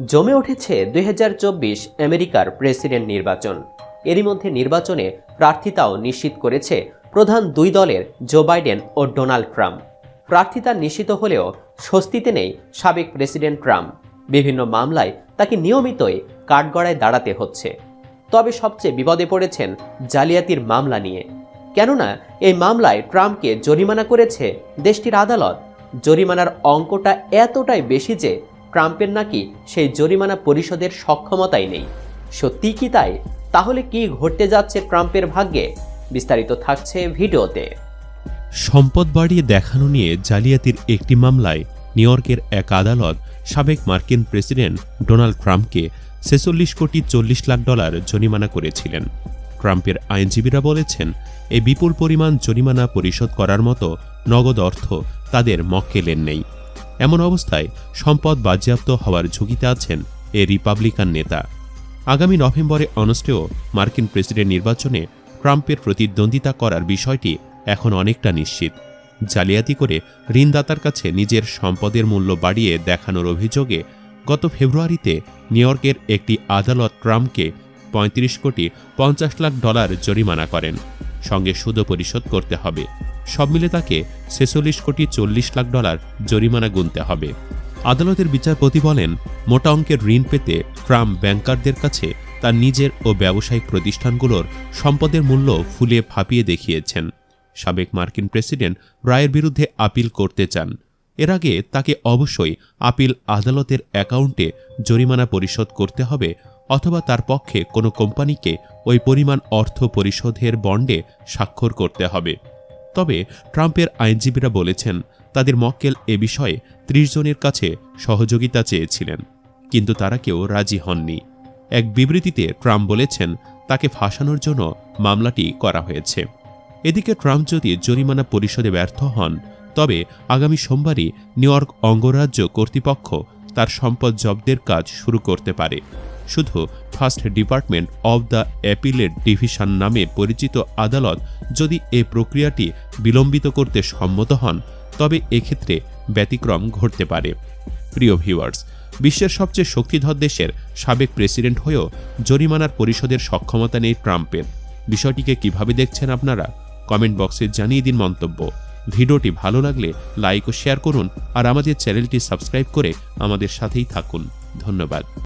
জমে উঠেছে দুই হাজার চব্বিশ আমেরিকার প্রেসিডেন্ট নির্বাচন। এরই মধ্যে নির্বাচনে প্রার্থিতাও নিশ্চিত করেছে প্রধান দুই দলের জো বাইডেন ও ডোনাল্ড ট্রাম্প। প্রার্থিতা নিশ্চিত হলেও স্বস্তিতে নেই সাবেক প্রেসিডেন্ট ট্রাম্প। বিভিন্ন মামলায় তাকে নিয়মিতই কাঠগড়ায় দাঁড়াতে হচ্ছে। তবে সবচেয়ে বিপদে পড়েছেন জালিয়াতির মামলা নিয়ে। কেননা, এই মামলায় ট্রাম্পকে জরিমানা করেছে দেশটির আদালত। জরিমানার অঙ্কটা এতটাই বেশি যে ট্রাম্পের নাকি সেই জরিমানা পরিশোধের সক্ষমতাই নেই। সত্যি কি তাই? তাহলে কি ঘটতে যাচ্ছে ট্রাম্পের ভাগ্যে? বিস্তারিত থাকছে ভিডিওতে। সম্পদ বাড়িয়ে দেখানো নিয়ে জালিয়াতির একটি মামলায় নিউ ইয়র্কের এক আদালত সাবেক মার্কিন প্রেসিডেন্ট ডোনাল্ড ট্রাম্পকে ছেচল্লিশ কোটি চল্লিশ লাখ ডলার জরিমানা করেছিলেন। ট্রাম্পের আইনজীবীরা বলেছেন, এই বিপুল পরিমাণ জরিমানা পরিশোধ করার মতো নগদ অর্থ তাদের মক্কেলের নেই। এমন অবস্থায় সম্পদ বাজেয়াপ্ত হওয়ার ঝুঁকিতে আছেন এ রিপাবলিকান নেতা। আগামী নভেম্বরে অনুষ্ঠেয় মার্কিন প্রেসিডেন্ট নির্বাচনে ট্রাম্পের প্রতিদ্বন্দ্বিতা করার বিষয়টি এখন অনেকটা নিশ্চিত। জালিয়াতি করে ঋণদাতার কাছে নিজের সম্পদের মূল্য বাড়িয়ে দেখানোর অভিযোগে গত ফেব্রুয়ারিতে নিউইয়র্কের একটি আদালত ট্রাম্পকে পঁয়ত্রিশ কোটি পঞ্চাশ লাখ ডলার জরিমানা করেন। সঙ্গে সুদও পরিশোধ করতে হবে। সব মিলে তাকে ছেচল্লিশ কোটি চল্লিশ লাখ ডলার জরিমানা গুনতে হবে। আদালতের বিচারপতি বলেন, মোটা অঙ্কের ঋণ পেতে ট্রাম্প ব্যাংকারদের কাছে তার নিজের ও ব্যবসায়িক প্রতিষ্ঠানগুলোর সম্পদের মূল্য ফুলিয়ে ফাঁপিয়ে দেখিয়েছেন। সাবেক মার্কিন প্রেসিডেন্ট রায়ের বিরুদ্ধে আপিল করতে চান। এর আগে তাকে অবশ্যই আপিল আদালতের অ্যাকাউন্টে জরিমানা পরিশোধ করতে হবে অথবা তার পক্ষে কোনো কোম্পানিকে ওই পরিমাণ অর্থ পরিশোধের বন্ডে স্বাক্ষর করতে হবে। তবে ট্রাম্পের আইনজীবীরা বলেছেন, তাদের মক্কেল এ বিষয়ে ত্রিশ জনের কাছে সহযোগিতা চেয়েছিলেন, কিন্তু তারা কেউ রাজি হননি। এক বিবৃতিতে ট্রাম্প বলেছেন, তাকে ফাঁসানোর জন্য মামলাটি করা হয়েছে। এদিকে ট্রাম্প যদি জরিমানা পরিশোধে ব্যর্থ হন, তবে আগামী সোমবারই নিউ ইয়র্ক অঙ্গরাজ্য কর্তৃপক্ষ তার সম্পদ জব্দের কাজ শুরু করতে পারে। শুধু first department of the appellate division নামে পরিচিত আদালত যদি এ প্রক্রিয়াটি বিলম্বিত করতে সম্মত হন, তবে এক্ষেত্রে ব্যতিক্রম ঘটতে পারে। প্রিয় ভিউয়ার্স, বিশ্বের সবচেয়ে শক্তিধর দেশের সাবেক প্রেসিডেন্ট হয়েও জরিমানার পরিশোধের সক্ষমতা নেই ট্রাম্পের। বিষয়টিকে কীভাবে দেখছেন আপনারা? কমেন্ট বক্সে জানিয়ে দিন মন্তব্য। ভিডিওটি ভালো লাগলে লাইক ও শেয়ার করুন আর আমাদের চ্যানেলটি সাবস্ক্রাইব করে আমাদের সাথেই থাকুন। ধন্যবাদ।